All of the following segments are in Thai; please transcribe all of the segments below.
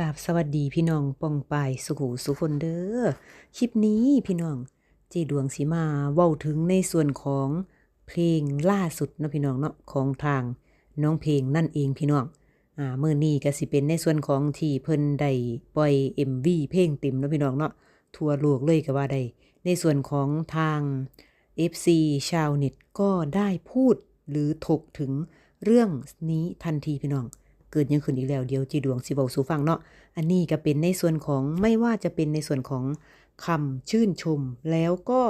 กราบสวัสดีพี่น้องปองปายสุขุสุคนเด้อ คลิปนี้พี่น้องเจดวงสีมาเว้าถึงในส่วนของเพลงล่าสุดเนาะพี่น้องเนาะของทางน้องเพลงนั่นเองพี่น้อง อ่ามื้อนี้ก็สิเป็นในส่วนของที่เพิ่นได้ปล่อย MV เพลงเต็มเนาะพี่น้องเนาะทั่วโลกเลยก็ว่าได้ในส่วนของทาง FC ชาวเน็ตก็ได้พูดหรือถกถึงเรื่องนี้ทันทีพี่น้อง เกิดยังขึ้นอีกแล้วเดียวจีดวงสิเว้าสู่ฟังเนาะอันนี้ก็เป็นในส่วนของไม่ว่าจะเป็นในส่วนของคำชื่นชม แล้วก็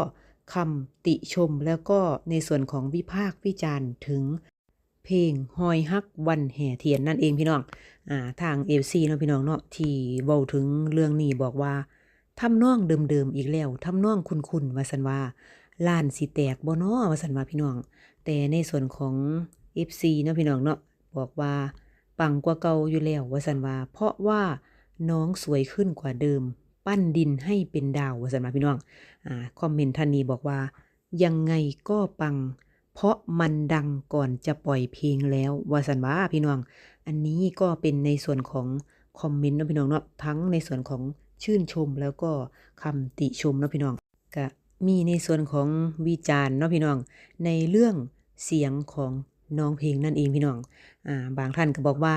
คำติชมแล้วก็ในส่วนของวิพากษ์วิจารณ์ถึงเพลงหอยฮักวันแห่เทียนนั่นเองพี่น้องอ่าทางเอฟซีเนาะพี่น้องเนาะที่เว้าถึงเรื่องนี้บอกว่าทำนองเดิมๆอีกแล้วทำนองคุ้นๆว่าสันว่าล้านสิแตกบ่นาะว่าสันว่าพี่น้อง แต่ในส่วนของ FC เนาะพี่น้องเนาะบอกว่า ปังกว่าเก่าอยู่แล้วว่าสันว่าเพราะว่าน้องสวยขึ้นกว่าเดิม ปั้นดินให้เป็นดาวว่าสันวาพี่น้องอ่าคอมเมนต์ท่านนี้บอกว่า ยังไงก็ปัง เพราะมันดังก่อนจะปล่อยเพลงแล้วว่าสันว่าพี่น้อง อันนี้ก็เป็นในส่วนของคอมเมนต์นะพี่น้องเนาะทั้งในส่วนของชื่นชมแล้วก็คำติชมนะพี่น้องก็มีในส่วนของวิจารณ์เนาะพี่น้องในเรื่องเสียงของ น้องเพลงนั่นเองพี่น้อง อ่า บางท่านก็บอกว่า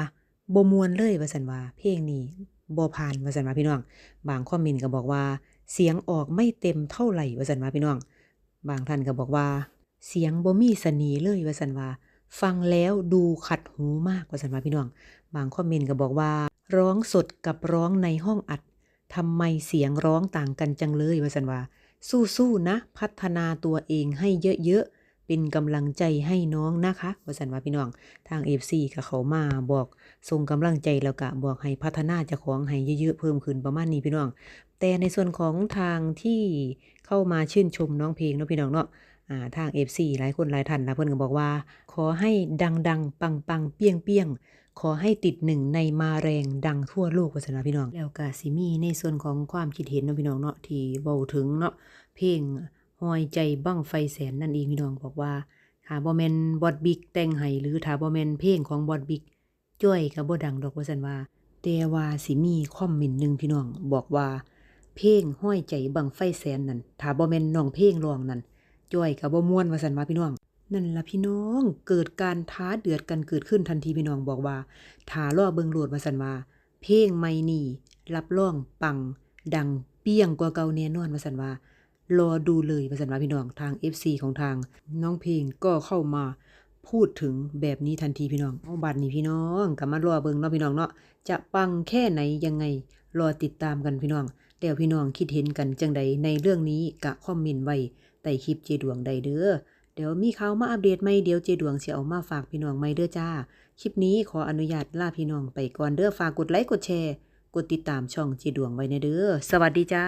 บ่มวนเลยว่าสันว่าเพลงนี้บ่ผ่านว่าสันว่าพี่น้อง บางคอมเมนต์ก็บอกว่า เสียงออกไม่เต็มเท่าไหร่ว่าสันว่าพี่น้อง บางท่านก็บอกว่า เสียงบ่มีเสน่ห์เลยว่าสันว่า ฟังแล้วดูขัดหูมากว่าสันว่าพี่น้อง บางคอมเมนต์ก็บอกว่า ร้องสดกับร้องในห้องอัดทำไมเสียงร้องต่างกันจังเลยว่าสันว่า สู้ๆนะ พัฒนาตัวเองให้เยอะๆ เป็นกำลังใจให้น้องนะคะว่าสันว่าพี่น้อง ทาง FC ก็เขามาบอกส่งกำลังใจแล้วก็บอกให้พัฒนาเจ้าของให้เยอะๆเพิ่มขึ้นประมาณนี้พี่น้อง แต่ในส่วนของทางที่เข้ามาชื่นชมน้องเพลงเนาะพี่น้องเนาะอ่าทาง FC หลายคนหลายท่านนะเพิ่นก็บอกว่า ขอให้ดังๆ ปังๆ เปี้ยงๆขอให้ติดหนึ่งในมาแรงดังทั่วโลกวาซั่นนะพี่น้อง แล้วก็สิมีในส่วนของความคิดเห็นเนาะพี่น้องเนาะที่เว้าถึงเนาะเพลง หอยใจบั้งไฟแสนนั่นเองพี่น้องบอกว่าถ้าบ่แมนบอดบิ๊กแต่งให้หรือถ้าบ่แมนเพลงของบอดบิ๊กจ้อยก็บ่ดังดอกว่าซั่นว่าแต่ว่าสิมีคอมเมนต์หนึ่งพี่น้องบอกว่า เพลงห้อยใจบังไฟแสนนั่นถ้าบ่แมนน้องเพลงร้องนั่นจ้อยก็บ่ม่วนว่าซั่นว่าพี่น้อง นั่นล่ะพี่น้องเกิดการท้าเดือดกันเกิดขึ้นทันทีพี่น้องบอกว่าถ้ารอเบิงโหลดว่าซั่นว่า เพลงใหม่นี่รับรองปัง ดังเปี้ยงกว่าเก่าแน่นอนว่าซั่นว่า รอดูเลยว่าสันว่าพี่น้องทาง FC ของทางน้องเพลงก็เข้ามาพูดถึงแบบนี้ทันทีพี่น้องเอาบัดนี้พี่น้องก็มารอเบิงเนาะพี่น้องเนาะจะปังแค่ไหนยังไงรอติดตามกันพี่น้องแล้วพี่น้องคิดเห็นกันจังใดในเรื่องนี้กะคอมเมนต์ไว้ใต้คลิปเจดวงใดเด้อเดี๋ยวมีข่าวมาอัปเดตใหม่เดี๋ยวเจดวงเสิเอามาฝากพี่น้องใหม่เด้อจ้า คลิปนี้ขออนุญาตลาพี่น้องไปก่อนเด้อฝากกดไลค์กดแชร์ กดติดตามช่องเจดวงไว้ในเด้อสวัสดีจ้า